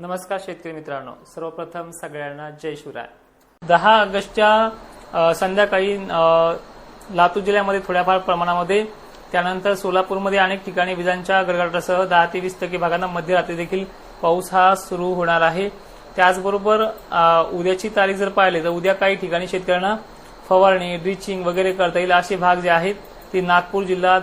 नमस्कार शेतकरी मित्रांनो. सर्वप्रथम सगळ्यांना जय शिवराय. दहा ऑगस्टच्या संध्याकाळी लातूर जिल्ह्यामध्ये थोड्याफार प्रमाणामध्ये त्यानंतर सोलापूरमध्ये अनेक ठिकाणी विजांच्या गडगडाटासह दहा ते वीस टक्के भागांना मध्यरात्री देखील पाऊस हा सुरू होणार आहे. त्याचबरोबर उद्याची तारीख जर पाहिली तर उद्या काही ठिकाणी शेतकऱ्यांना फवारणी ड्रिचिंग वगैरे करता येईल असे भाग जे आहेत ते नागपूर जिल्हा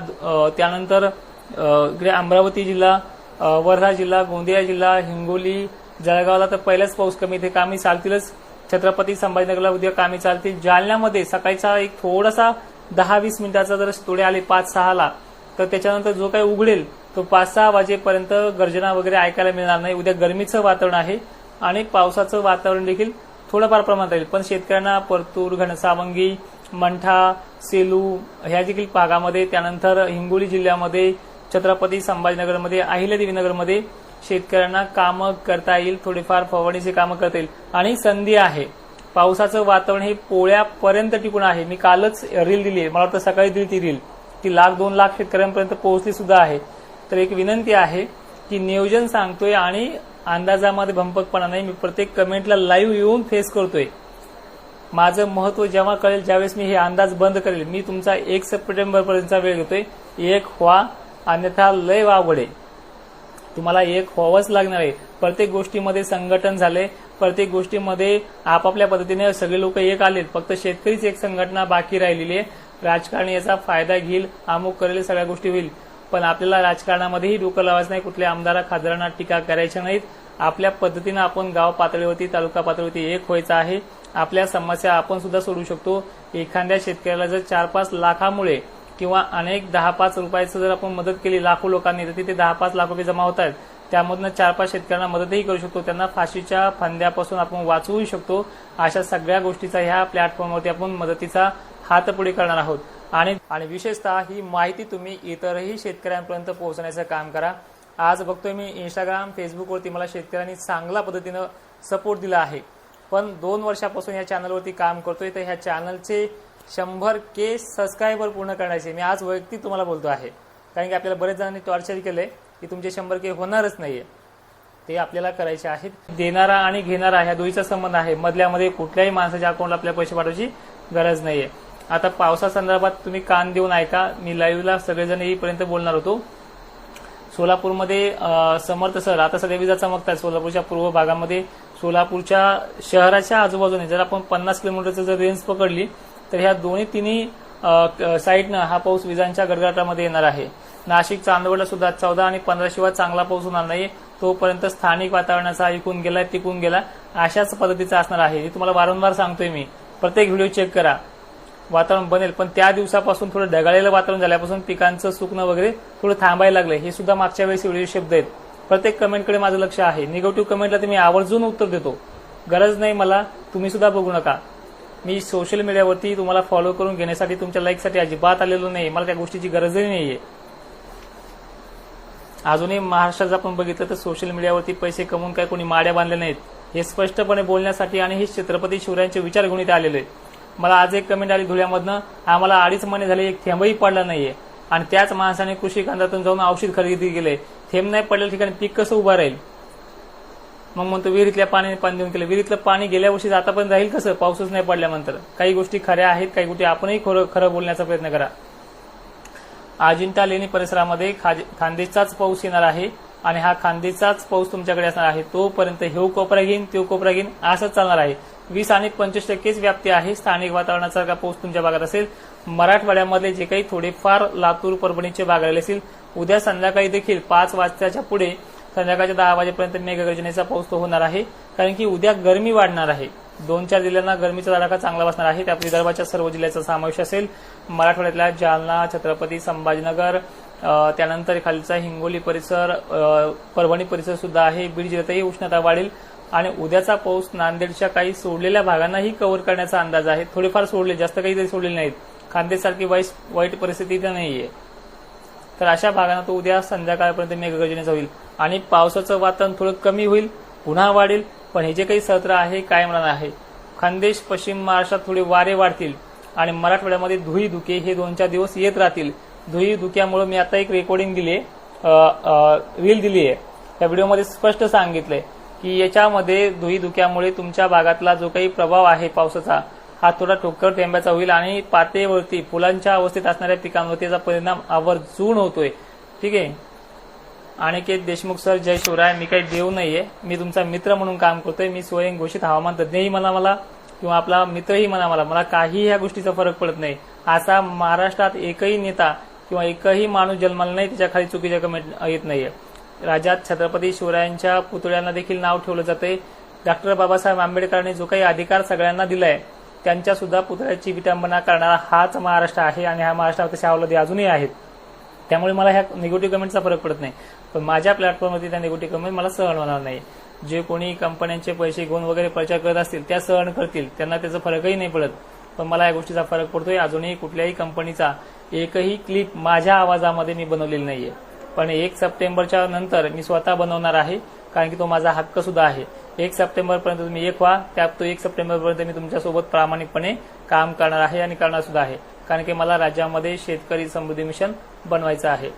त्यानंतर इकडे अमरावती जिल्हा वर्धा जिल्हा गोंदिया जिल्हा हिंगोली जळगावला तर पहिलाच पाऊस कमी. इथे कामी चालतीलच. छत्रपती संभाजीनगरला उद्या कामी चालतील. जालन्यामध्ये सकाळचा एक थोडासा दहा वीस मिनिटाचा जर थोडे आले पाच सहाला तर त्याच्यानंतर जो काही उघडेल तो पाच सहा वाजेपर्यंत गर्जना वगैरे ऐकायला मिळणार नाही. उद्या गरमीचं वातावरण आहे आणि पावसाचं वातावरण देखील थोडंफार प्रमाणात राहील. पण शेतकऱ्यांना परतूर घनसावंगी मंठा सेलू ह्या देखील भागामध्ये त्यानंतर हिंगोली जिल्ह्यामध्ये छत्रपती संभाजीनगरमध्ये अहिल्यादेवीनगरमध्ये शेतकऱ्यांना कामं करता येईल थोडीफार फवारणीची कामं करता येईल. आणि संधी आहे. पावसाचं वातावरण हे पोळ्यापर्यंत टिकून आहे. मी कालच रील दिली आहे. मला वाटतं सकाळी दिली ती रील. ती लाख दोन लाख शेतकऱ्यांपर्यंत पोहोचली सुद्धा आहे. तर एक विनंती आहे की नियोजन सांगतोय आणि अंदाजामध्ये भंपकपणा नाही मी प्रत्येक कमेंटला लाईव्ह येऊन फेस करतोय. माझं महत्त्व जेव्हा कळेल ज्यावेळेस मी हे अंदाज बंद करेल मी तुमचा एक सप्टेंबरपर्यंतचा वेळ घेतोय. एक व्हा अन्यथा लय वावडे तुम्हाला एक व्हावंच लागणार आहे. प्रत्येक गोष्टीमध्ये संघटन झाले प्रत्येक गोष्टीमध्ये आपापल्या पद्धतीने सगळे लोक एक आलेत. फक्त शेतकरीच एक संघटना बाकी राहिलेली आहे. राजकारण याचा फायदा घेईल अमुक करेल सगळ्या गोष्टी होईल. पण आपल्याला राजकारणामध्येही डोकं लावायचं नाही. कुठल्या आमदारा खासदारांना टीका करायच्या नाहीत. आपल्या पद्धतीनं आपण गाव पातळीवरती तालुका पातळीवरती एक व्हायचं आहे. आपल्या समस्या आपण सुद्धा सोडू शकतो. एखाद्या शेतकऱ्याला जर चार पाच लाखामुळे किंवा अनेक दहा पाच रुपयाचं जर आपण मदत केली लाखो लोकांनी तर तिथे दहा पाच लाख रुपये जमा होत आहेत त्यामधनं चार पाच शेतकऱ्यांना मदतही करू शकतो. त्यांना फाशीच्या फंद्यापासून आपण वाचवू शकतो. अशा सगळ्या गोष्टीचा ह्या प्लॅटफॉर्मवरती आपण मदतीचा हात पुढे करणार आहोत. आणि आणि विशेषतः ही माहिती तुम्ही इतरही शेतकऱ्यांपर्यंत पोहोचण्याचं काम करा. आज बघतोय मी इंस्टाग्राम फेसबुकवरती मला शेतकऱ्यांनी चांगल्या पद्धतीनं सपोर्ट दिला आहे. पण दोन वर्षापासून या चॅनलवरती काम करतोय. तर ह्या चॅनलचे शंभर के सबस्क्रायबर पूर्ण करण्याचे. मी आज वैयक्तिक तुम्हाला बोलतो आहे. कारण की आपल्याला बरेच जणांनी टॉर्चर केलंय की तुमचे शंभर के होणारच नाहीये. ते आपल्याला करायचे आहेत. देणारा आणि घेणारा ह्या दोन्हीचा संबंध आहे. मधल्यामध्ये कुठल्याही माणसाच्या अकाउंटला आपल्याला पैसे पाठवायची गरज नाहीये. आता पावसासंदर्भात तुम्ही कान देऊन ऐका. मी लाईव्हला सगळेजण येईपर्यंत बोलणार होतो. सोलापूरमध्ये समर्थ सर आता सध्या विजा चमकतात सोलापूरच्या पूर्व भागामध्ये. सोलापूरच्या शहराच्या आजूबाजूने जर आपण पन्नास किलोमीटरचं जर रेंज पकडली तर ह्या दोन्ही तिन्ही साईडनं हा पाऊस विजांच्या गडगडाटामध्ये येणार आहे. नाशिक चांदवडला सुद्धा चौदा आणि पंधरा शिवाय चांगला पाऊस होणार नाही. तोपर्यंत स्थानिक वातावरणाचा ऐकून गेला तिकून गेला अशाच पद्धतीचा असणार आहे. हे तुम्हाला वारंवार सांगतोय मी. प्रत्येक व्हिडिओ चेक करा. वातावरण बनेल पण त्या दिवसापासून थोडं ढगाळलेलं वातावरण झाल्यापासून पिकांचं सुकणं वगैरे थोडं थांबायला लागलं हे सुद्धा मागच्या वेळेस व्हिडिओ शब्द आहेत. प्रत्येक कमेंटकडे माझं लक्ष आहे. निगेटिव्ह कमेंटला तुम्ही आवर्जून उत्तर देतो. गरज नाही मला तुम्ही सुद्धा बघू नका. मी सोशल मीडियावरती तुम्हाला फॉलो करून घेण्यासाठी तुमच्या लाईकसाठी अजिबात आलेलो नाही मला त्या गोष्टीची गरजही नाहीये. अजूनही महाराष्ट्रात आपण बघितलं तर सोशल मीडियावरती पैसे कमवून काय कोणी माड्या बांधल्या नाहीत. हे स्पष्टपणे बोलण्यासाठी आणि हे छत्रपती शिवरायांचे विचार घेऊन इथे आलेले आहेत. मला आज एक कमेंट आली धुळ्यामधनं आम्हाला अडीच महिने झाले एक थेंबही पडला नाहीये. आणि त्याच माणसाने कृषी केंद्रातून जाऊन औषध खरेदी केले. थेंब नाही पडलेलं ठिकाणी पीक कसं उभं राहील? मग म्हणतो विहिरीतल्या पाणी पाणी देऊन केलं. विहिरीतलं पाणी गेल्या वर्षी पण राहील कसं? पाऊसच नाही पडल्यानंतर काही गोष्टी खऱ्या आहेत काही गोष्टी आपणही खरं खरं बोलण्याचा प्रयत्न करा. अजिंठा लेणी परिसरामध्ये खांदेचाच पाऊस येणार आहे आणि हा खांदेचाच पाऊस तुमच्याकडे असणार आहे. तोपर्यंत हे कोपरा घेईन तो कोपरा घेईन असंच चालणार आहे. वीस आणि पंचवीस टक्केच व्याप्ती आहे. स्थानिक वातावरणाचा पाऊस तुमच्या भागात असेल. मराठवाड्यामधले जे काही थोडेफार लातूर परभणीचे भाग राहिले असतील उद्या संध्याकाळी देखील पाच वाजताच्या पुढे संध्याकाळच्या दहा वाजेपर्यंत मेघगर्जनेचा पाऊस तो होणार आहे. कारण की उद्या गरमी वाढणार आहे. दोन चार जिल्ह्यांना गरमीचा तडाखा चांगला बसणार आहे. त्यात विदर्भाच्या सर्व जिल्ह्याचा समावेश असेल. मराठवाड्यातल्या जालना छत्रपती संभाजीनगर त्यानंतर खालचा हिंगोली परिसर परभणी परिसर सुद्धा आहे. बीड जिल्ह्यातही उष्णता वाढेल. आणि उद्याचा पाऊस नांदेडच्या काही सोडलेल्या भागांनाही कव्हर करण्याचा अंदाज आहे. थोडेफार सोडले जास्त काही तरी सोडलेले नाहीत. खानदेशसारखी वाईट वाईट परिस्थिती इथं नाहीये. तर अशा भागांना तो उद्या संध्याकाळपर्यंत मेघगर्जनेचा होईल. आणि पावसाचं वातावरण थोडं कमी होईल पुन्हा वाढेल पण हे जे काही सत्र आहे कायम राहणार आहे? खानदेश पश्चिम महाराष्ट्रात थोडे वारे वाढतील आणि मराठवाड्यामध्ये धुई धुके हे दोन चार दिवस येत राहतील. धुई धुक्यामुळे मी आता एक रेकॉर्डिंग दिली रील दिली आहे त्या व्हिडिओमध्ये स्पष्ट सांगितलंय की याच्यामध्ये धुई धुक्यामुळे तुमच्या भागातला जो काही प्रभाव आहे पावसाचा हा थोडा ठोकर टेंब्याचा होईल आणि पातेवरती फुलांच्या अवस्थेत असणाऱ्या पिकांवरती याचा परिणाम आवर्जून होतोय. ठीक आहे? अनिकेत देशमुख सर जय शिवराय मी काही देव नाहीये. मी तुमचा मित्र म्हणून काम करतोय. मी स्वयं घोषित हवामान तज्ज्ञही म्हणा मला किंवा आपला मित्रही म्हणा मला मला काही ह्या गोष्टीचा फरक पडत नाही. असा महाराष्ट्रात एकही नेता किंवा एकही माणूस जन्माला नाही त्याच्याखाली चुकीच्या कमेंट येत नाहीये. राज्यात छत्रपती शिवरायांच्या पुतळ्यांना देखील नाव ठेवलं जाते डॉक्टर बाबासाहेब आंबेडकरांनी जो काही अधिकार सगळ्यांना दिलाय त्यांच्या सुद्धा पुतळ्याची विटंबना करणारा हाच महाराष्ट्र आहे आणि हा महाराष्ट्रात तशा अवलदी अजूनही आहेत. त्यामुळे मला ह्या निगेटिव्ह कमेंटचा फरक पडत नाही. पण माझ्या प्लॅटफॉर्मवरती त्या निगेटिव्ह कमेंट मला सहन होणार नाही. जे कोणी कंपन्यांचे पैसे घेऊन वगैरे प्रचार करत असतील त्या सहन करतील. त्यांना त्याचा फरकही नाही पडत. पण मला या गोष्टीचा फरक पडतोय. अजूनही कुठल्याही कंपनीचा एकही क्लिप माझ्या आवाजामध्ये मी बनवलेली नाहीये. पण एक सप्टेंबरच्या नंतर मी स्वतः बनवणार आहे कारण की तो माझा हक्क सुद्धा आहे. एक सप्टेंबर पर्यंत तुम्ही एक व्हा. त्यात तो एक सप्टेंबर पर्यंत मी तुमच्यासोबत प्रामाणिकपणे काम करणार आहे आणि करणार सुद्धा आहे. कारण की मला राज्यामध्ये शेतकरी समृद्धी मिशन बनवायचं आहे.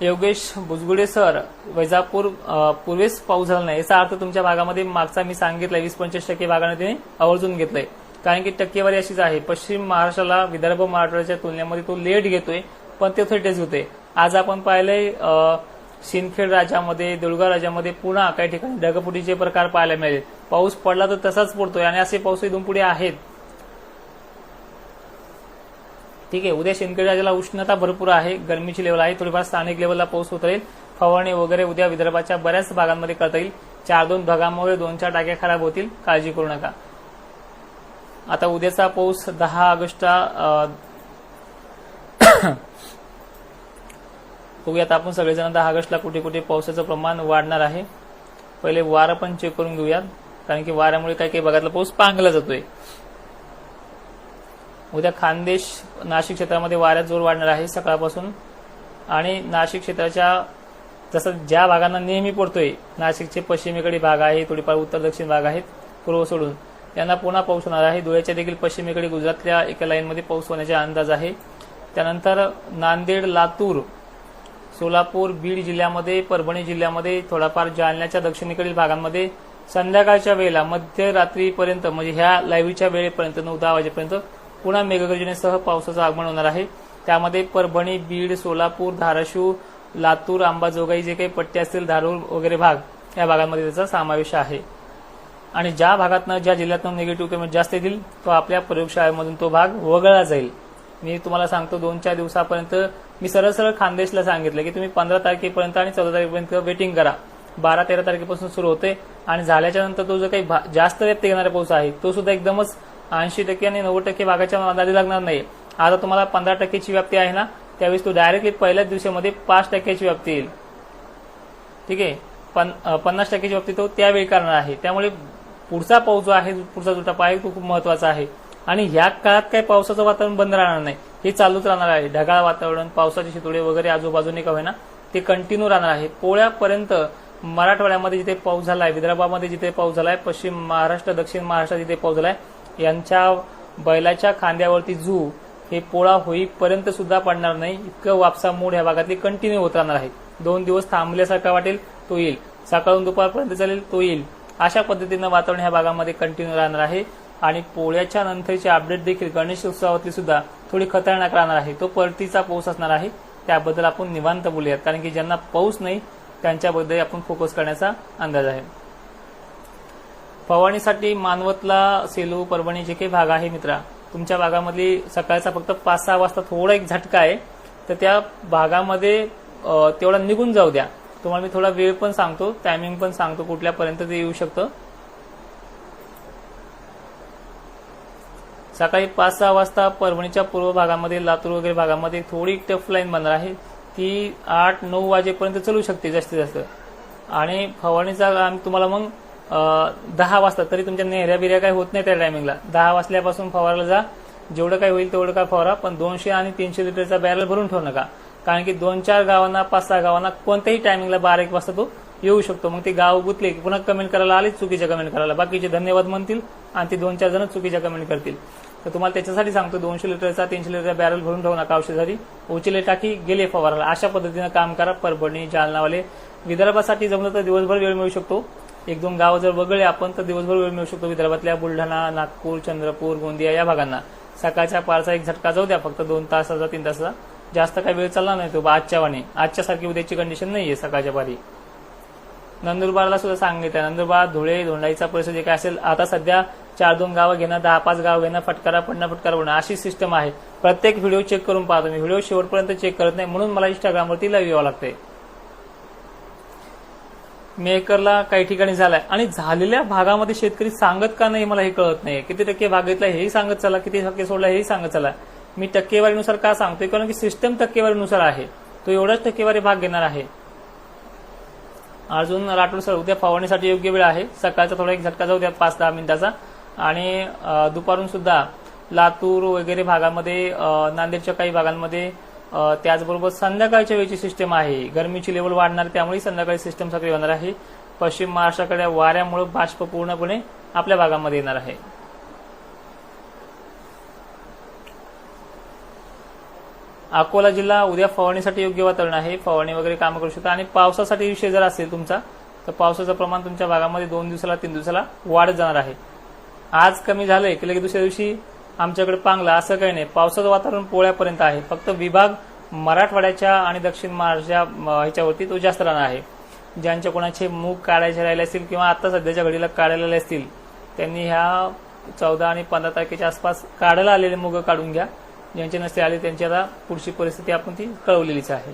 योगेश भुजगुडे सर वैजापूर पूर्वेच पूर्वेस पाऊस झाला नाही. याचा अर्थ तुमच्या भागामध्ये मागचा मी सांगितलाय वीस पंचवीस टक्के भागाने तिने आवर्जून घेतलंय. कारण की टक्केवारी अशीच आहे. पश्चिम महाराष्ट्राला विदर्भ मराठवाड्याच्या तुलनेमध्ये तो लेट घेतोय पण ते थेटेच होते आज आपण पाहिलंय अ, सिंदखेड राज्यामध्ये देऊळगाव राज्यामध्ये पुन्हा काही ठिकाणी ढगफुटीचे प्रकार पाहायला मिळेल. पाऊस पडला तर तसाच पडतोय आणि असे पाऊस इथून पुढे आहेत. ठीक आहे उद्या शिंदखेड राज्याला उष्णता भरपूर आहे गरमीची लेवल आहे थोडीफार स्थानिक लेवलला पाऊस होत राहील. फवारणी वगैरे उद्या विदर्भाच्या बऱ्याच भागांमध्ये करता येईल. चार दोन भागांमुळे दोन चार टाक्या खराब होतील काळजी करू नका. आता उद्याचा पाऊस दहा ऑगस्ट बघूयात आपण सगळेजण दहा ऑगस्टला कुठे कुठे पावसाचं प्रमाण वाढणार आहे. पहिले वारं पण चेक करून घेऊयात कारण की वाऱ्यामुळे काही काही भागातला पाऊस पांगला जातोय. उद्या खानदेश नाशिक क्षेत्रामध्ये वाऱ्यात जोर वाढणार आहे सकाळपासून. आणि नाशिक क्षेत्राच्या जसं ज्या भागांना नेहमी पडतोय नाशिकचे पश्चिमेकडे भाग आहे थोडीफार उत्तर दक्षिण भाग आहेत पूर्व सोडून. त्यांना पुन्हा पाऊस होणार आहे. धुळ्याच्या देखील पश्चिमेकडे गुजरातल्या एका लाईनमध्ये पाऊस होण्याचा अंदाज आहे. त्यानंतर नांदेड लातूर सोलापूर बीड जिल्ह्यामध्ये परभणी जिल्ह्यामध्ये थोडाफार जालन्याच्या दक्षिणेकडील भागांमध्ये संध्याकाळच्या वेळेला मध्यरात्रीपर्यंत म्हणजे ह्या लाईव्हच्या वेळेपर्यंत नऊ दहा वाजेपर्यंत पुन्हा मेघगर्जनेसह पावसाचं आगमन होणार आहे. त्यामध्ये परभणी बीड सोलापूर धाराशिव लातूर अंबाजोगाई जे काही पट्टे असतील धारूर वगैरे भाग या भागांमध्ये त्याचा समावेश आहे. आणि ज्या भागातनं ज्या जिल्ह्यातनं निगेटिव्ह पेमेंट जास्त येतील तो आपल्या प्रयोगशाळेमधून तो भाग वगळला जाईल. मी तुम्हाला सांगतो दोन चार दिवसापर्यंत मी सरळ सरळ खानदेशला सांगितलं की तुम्ही पंधरा तारखेपर्यंत आणि चौदा तारखेपर्यंत वेटिंग करा. बारा तेरा तारखेपासून सुरू होते आणि झाल्याच्यानंतर तो जो काही भा- जास्त व्यक्त येणारा पाऊस आहे तो सुद्धा एकदमच ऐंशी टक्के आणि नव्वद टक्के भागाच्या अंदाजे लागणार नाही. आता तुम्हाला पंधरा टक्केची व्याप्ती आहे ना त्यावेळेस तो डायरेक्टली पहिल्याच दिवसामध्ये पाच टक्क्याची व्याप्ती येईल. ठीक आहे? पण पन्नास टक्क्याची बाबतीत तो त्यावेळी करणार आहे. त्यामुळे पुढचा पाऊस जो आहे पुढचा जो टप्पा आहे तो खूप महत्त्वाचा आहे. आणि ह्या काळात काही पावसाचं वातावरण बंद राहणार नाही. हे चालूच राहणार आहे. ढगाळ वातावरण पावसाचे शितोडे वगैरे आजूबाजूने का होईना ते कंटिन्यू राहणार आहे. पोळ्यापर्यंत मराठवाड्यामध्ये जिथे पाऊस झालाय विदर्भामध्ये जिथे पाऊस झालाय पश्चिम महाराष्ट्र दक्षिण महाराष्ट्रात जिथे पाऊस झालाय यांच्या बैलाच्या खांद्यावरती झू हे पोळा होईपर्यंत सुद्धा पडणार नाही. इतकं वापसा मूड ह्या भागातली कंटिन्यू होत राहणार आहे. दोन दिवस थांबल्यासारखा वाटेल तो येईल. सकाळून दुपारपर्यंत चालेल तो येईल. अशा पद्धतीनं वातावरण ह्या भागामध्ये कंटिन्यू राहणार आहे. आणि पोळ्याच्या नंतरची अपडेट देखील गणेश उत्सवातली सुद्धा थोडी खतरनाक राहणार आहे. तो परतीचा पाऊस असणार आहे. त्याबद्दल आपण निवांत बोलूयात. कारण की ज्यांना पाऊस नाही त्यांच्याबद्दल आपण फोकस करण्याचा अंदाज आहे. फवारणीसाठी मानवतला सेलू परभणी जे काही भाग आहे मित्रा तुमच्या भागामधली सकाळचा फक्त पाच सहा वाजता थोडा एक झटका आहे तर त्या भागामध्ये तेवढा निघून जाऊ द्या. तुम्हाला मी थोडा वेळ पण सांगतो टायमिंग पण सांगतो कुठल्यापर्यंत ते येऊ शकतं. सकाळी पाच सहा वाजता परभणीच्या पूर्व भागामध्ये लातूर वगैरे भागामध्ये थोडी टफ लाईन बनणार आहे. ती आठ नऊ वाजेपर्यंत चालू शकते जास्तीत जास्त. आणि फवारणीचा आम्ही तुम्हाला मग दहा वाजता. तरी तुमच्या नेहऱ्या बिऱ्या काही होत नाही त्या टायमिंगला दहा वाजल्यापासून फवारला जा. जेवढं काही होईल तेवढं काय फवारा पण दोनशे आणि तीनशे लिटरचा बॅरल भरून ठेवू नका. कारण की दोन चार गावांना पाच सहा गावांना कोणत्याही टायमिंगला बारा एक वाजता तो येऊ शकतो. मग ते गाव गुतले की पुन्हा कमेंट करायला आले चुकीच्या कमेंट करायला. बाकीचे धन्यवाद म्हणतील आणि ते दोन चार जण चुकीच्या कमेंट करतील. तर तुम्हाला त्याच्यासाठी सांगतो दोनशे लिटरचा तीनशे लिटरचा बॅरल भरून ठेवू नका औषधासाठी. उचले टाकी गेले फवाराला अशा पद्धतीनं काम करा. परभणी जालनावाले. विदर्भासाठी जमलं तर दिवसभर वेळ मिळू शकतो. एक दोन गाव जर वगळले आपण तर दिवसभर वेळ मिळू शकतो विदर्भातल्या बुलढाणा नागपूर चंद्रपूर गोंदिया या भागांना. सकाळच्या पारचा एक झटका जाऊ द्या फक्त दोन तासाचा तीन तासाचा. जास्त काही वेळ चालला नाही तो आजच्या वाणी. आजच्या सारखी उद्याची कंडिशन नाहीये सकाळच्या पारी. नंदुरबारला सुद्धा सांगितलं नंदुरबार धुळे धोंडाईचा परिसर जे काय असेल आता सध्या चार दोन गावं घेणं दहा पाच गावं घेणं फटकारा पडणं फटकारा पडणं अशी सिस्टम आहे. प्रत्येक व्हिडिओ चेक करून पाहतो मी व्हिडिओ शेवटपर्यंत चेक करत नाही म्हणून मला इंस्टाग्रामवरती लाईव्ह यावं लागतंय. मेकरला काही ठिकाणी झालाय. आणि झालेल्या भागामध्ये शेतकरी सांगत का नाही मला हे कळत नाही किती टक्के भाग घेतला हेही सांगत चला किती टक्के सोडला हेही सांगत चला मी टक्केवारीनुसार का सांगतोय? कारण की सिस्टम टक्केवारीनुसार आहे. तो एवढाच टक्केवारी भाग घेणार आहे. अजून राठोड सर उद्या फवारणीसाठी योग्य वेळ आहे. सकाळचा थोडा एक झटका जाऊ द्या पाच दहा मिनिटाचा. आणि दुपारून सुद्धा लातूर वगैरे भागामध्ये नांदेडच्या काही भागांमध्ये त्याचबरोबर संध्याकाळच्या वेळची सिस्टम आहे. गरमीची लेवल वाढणार त्यामुळे संध्याकाळी सिस्टम सक्रिय होणार आहे. पश्चिम महाराष्ट्राकडे वाऱ्यामुळे बाष्प पूर्णपणे आपल्या भागामध्ये येणार आहे. अकोला जिल्हा उद्या फवारणीसाठी योग्य वातावरण आहे. फवारणी वगैरे काम करू शकता. आणि पावसासाठी विषय जर असेल तुमचा तर पावसाचं प्रमाण तुमच्या भागामध्ये दोन दिवसाला तीन दिवसाला वाढत जाणार आहे. आज कमी झालंय की लगेच दुसऱ्या दिवशी आमच्याकडे पांगला असं काही नाही. पावसाचं वातावरण पोळ्यापर्यंत आहे. फक्त विभाग मराठवाड्याच्या आणि दक्षिण महाराष्ट्राच्या ह्याच्यावरती तो जास्त राहणार आहे. ज्यांच्या कोणाचे मूग काढायचे राहिले असतील किंवा आता सध्याच्या घडीला काढायला असतील त्यांनी ह्या चौदा आणि पंधरा तारखेच्या आसपास काढायला आलेले मुग काढून घ्या. ज्यांचे नसते आले त्यांची आता पुढची परिस्थिती आपण ती कळवलेलीच आहे.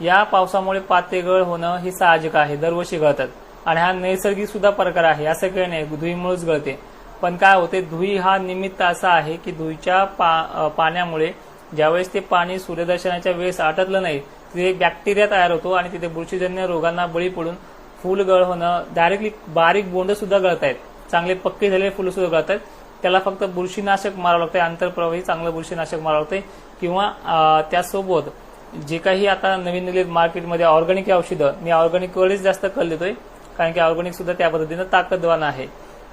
या पावसामुळे पातेगळ होणं हे साहजिक आहे. दरवर्षी गळतात आणि हा नैसर्गिक सुद्धा प्रकार आहे. असं काही नाही. धुईमुळेच गळते पण काय होते धुई हा निमित्त असा आहे की धुईच्या पा- पाण्यामुळे ज्यावेळेस ते पाणी सूर्यदर्शनाच्या वेळेस आटतलं नाही तिथे बॅक्टेरिया तयार होतो आणि तिथे बुरशीजन्य रोगांना बळी पडून फुलगळ होणं डायरेक्टली बारीक बोंड सुद्धा गळत आहेत चांगले पक्के झालेले फुलं सुद्धा गळत आहेत त्याला फक्त बुरशीनाशक मारावं लागतंय आंतरप्रवाही चांगलं बुरशीनाशक मारावं लागतंय. किंवा त्यासोबत जे काही आता नवीन दिलेत मार्केटमध्ये ऑर्गॅनिक औषधं मी ऑर्गॅनिकवरच जास्त कल देतोय कारण की ऑर्गॅनिक सुद्धा त्या पद्धतीनं ताकदवान आहे.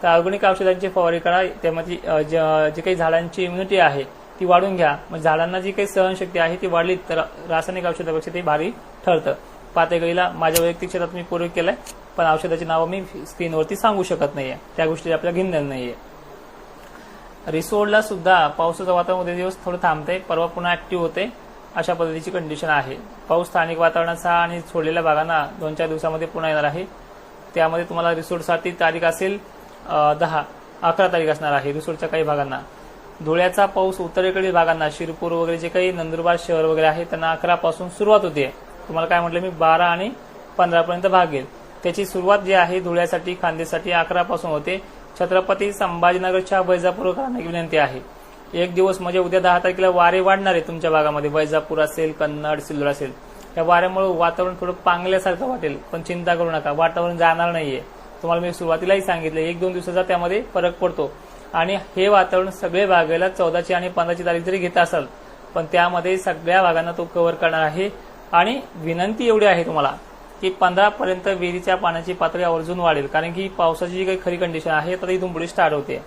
तर ऑर्गॅनिक औषधांची फवारणी करा त्यामध्ये ज- जे काही झाडांची इम्युनिटी आहे ती वाढून घ्या. मग झाडांना जी काही सहनशक्ती आहे ती वाढली तर रासायनिक औषधापेक्षा ते भारी ठरतं. पातळीला माझ्या वैयक्तिक क्षेत्रात मी पूर्वी केलाय पण औषधाची नावं मी स्क्रीनवरती सांगू शकत नाहीये. त्या गोष्टी आपल्याला घेणं नाहीये. रिसोडला सुद्धा पावसाचं वातावरण उद्या दिवस थोडं थांबते परवा पुन्हा ऍक्टिव्ह होते अशा पद्धतीची कंडिशन आहे. पाऊस स्थानिक वातावरणाचा आणि सोडलेल्या भागांना दोन चार दिवसामध्ये पुन्हा येणार आहे. त्यामध्ये तुम्हाला रिसोर्टसाठी तारीख असेल दहा अकरा तारीख असणार आहे रिसोडच्या काही भागांना. धुळ्याचा पाऊस उत्तरेकडील भागांना शिरपूर वगैरे जे काही नंदुरबार शहर वगैरे आहे त्यांना अकरा पासून सुरुवात होते तुम्हाला काय म्हटलं मी? बारा आणि पंधरा पर्यंत भाग घेईल त्याची सुरुवात जी आहे धुळ्यासाठी खांदेसाठी अकरा पासून होते. छत्रपती संभाजीनगरच्या वैजापूरकरांना एक विनंती आहे. एक दिवस म्हणजे उद्या दहा तारखेला वारे वाढणार आहे तुमच्या भागामध्ये. वैजापूर असेल कन्नड सिल्लोड असेल. त्या वाऱ्यामुळे वातावरण थोडं पांगल्यासारखं वाटेल. पण चिंता करू नका वातावरण जाणार नाहीये. तुम्हाला मी सुरुवातीलाही सांगितलं एक दोन दिवसाचा त्यामध्ये फरक पडतो. आणि हे वातावरण सगळे भागाला चौदाची आणि पंधराची तारीख जरी घेत असाल पण त्यामध्ये सगळ्या भागांना तो कव्हर करणार आहे. आणि विनंती एवढी आहे तुम्हाला की पंधरा पर्यंत विहिरीच्या पाण्याची पातळी आवर्जून वाढेल. कारण की पावसाची जी काही खरी कंडिशन आहे तर इथून पुढे स्टार्ट होते.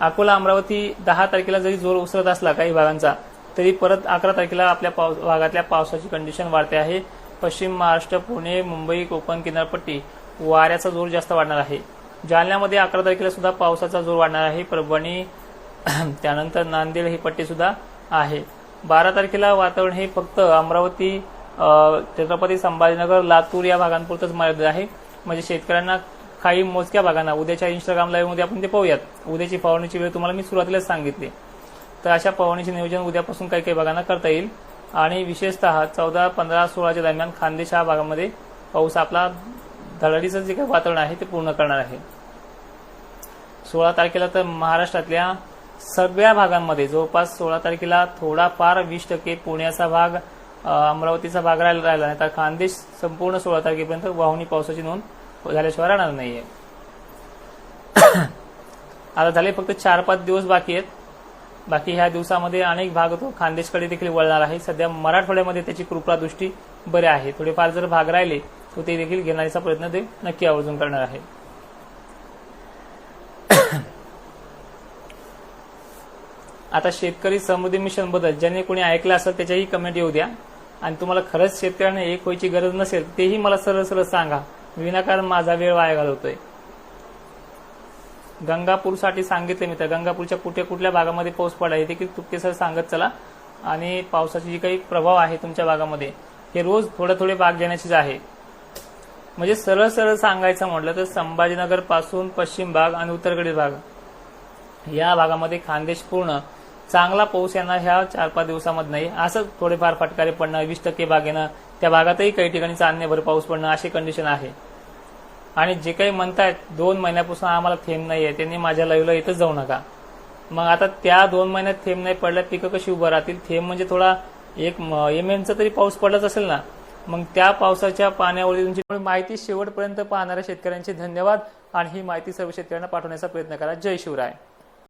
अकोला अमरावती दहा तारखेला जरी जोर उसरत असला काही भागांचा तरी परत अकरा तारखेला आपल्या पाव- भागातल्या पावसाची कंडिशन वाढते आहे. पश्चिम महाराष्ट्र पुणे मुंबई कोकण किनारपट्टी वाऱ्याचा जोर जास्त वाढणार आहे. जालन्यामध्ये अकरा तारखेला सुद्धा पावसाचा जोर वाढणार आहे. परभणी त्यानंतर नांदेड ही पट्टी सुद्धा आहे. बारा तारखेला वातावरण हे फक्त अमरावती छत्रपती संभाजीनगर लातूर या भागांपुरतच मर्यादित आहे. म्हणजे शेतकऱ्यांना काही मोजक्या भागांना उद्याच्या इंस्टाग्राम लाईव्हमध्ये आपण ते पाहूयात. उद्याची फवारणीची वेळ तुम्हाला मी सुरुवातीलाच सांगितली. तर अशा फवारणीचे नियोजन उद्यापासून काही काही भागांना करता येईल. आणि विशेषतः चौदा पंधरा सोळाच्या दरम्यान खानदेश हा भागामध्ये पाऊस आपला धडाडीचं जे काही वातावरण आहे ते पूर्ण करणार आहे. सोळा तारखेला तर महाराष्ट्रातल्या सगळ्या भागांमध्ये जवळपास सोळा तारखेला थोडाफार वीस टक्के पुण्याचा भाग अमरावतीचा भाग राहिला राहिला नाही. तर खानदेश संपूर्ण सोळा तारखेपर्यंत वाहुनी पावसाची नोंद झाल्याशिवाय राहणार नाहीये. आता झाले फक्त चार पाच दिवस बाकी आहेत. बाकी ह्या दिवसामध्ये अनेक भाग तो खानदेशकडे देखील वळणार आहे. सध्या मराठवाड्यामध्ये त्याची कृपा दृष्टी बरे आहे. थोडेफार जर भाग राहिले सो ते देखील घेण्याचा प्रयत्न ते नक्की आवर्जून करणार आहे. आता शेतकरी समृद्धी मिशनबद्दल ज्यांनी कोणी ऐकलं असेल त्याच्याही कमेंट येऊ द्या. आणि तुम्हाला खरंच शेतकऱ्यांना एक व्हायची गरज नसेल तेही मला सरळ सरळ सांगा. विनाकारण माझा वेळ वाया घालवतोय. गंगापूरसाठी सांगितले मी तर गंगापूरच्या कुठे कुठल्या भागामध्ये पाऊस पडला हे देखील तुपके सर सांगत चला. आणि पावसाची जी काही प्रभाव आहे तुमच्या भागामध्ये हे रोज थोडे थोडे भाग घेण्याचीच आहे. म्हणजे सरळ सरळ सांगायचं म्हटलं तर संभाजीनगरपासून पश्चिम भाग आणि उत्तरकडील भाग. या भागामध्ये खानदेश पूर्ण चांगला पाऊस येणार ह्या चार पाच दिवसामध्ये नाही. असं थोडेफार फटकारे पडणं वीस टक्के भाग येणं त्या भागातही काही ठिकाणी चांदण्याभर पाऊस पडणं अशी कंडिशन आहे. आणि जे काही म्हणतायत दोन महिन्यापासून आम्हाला थेंब नाही आहे त्यांनी माझ्या लाईव्हला इथंच जाऊ नका. मग आता त्या दोन महिन्यात थेंब नाही पडल्या पिकं कशी उभं राहतील? थेंब म्हणजे थोडा एक एम एमचा तरी पाऊस पडलाच असेल ना? मग त्या पावसाच्या पाण्यावरती तुमची माहिती शेवटपर्यंत पाहणाऱ्या शेतकऱ्यांचे धन्यवाद. आणि ही माहिती सर्व शेतकऱ्यांना पाठवण्याचा प्रयत्न करा. जय शिवराय.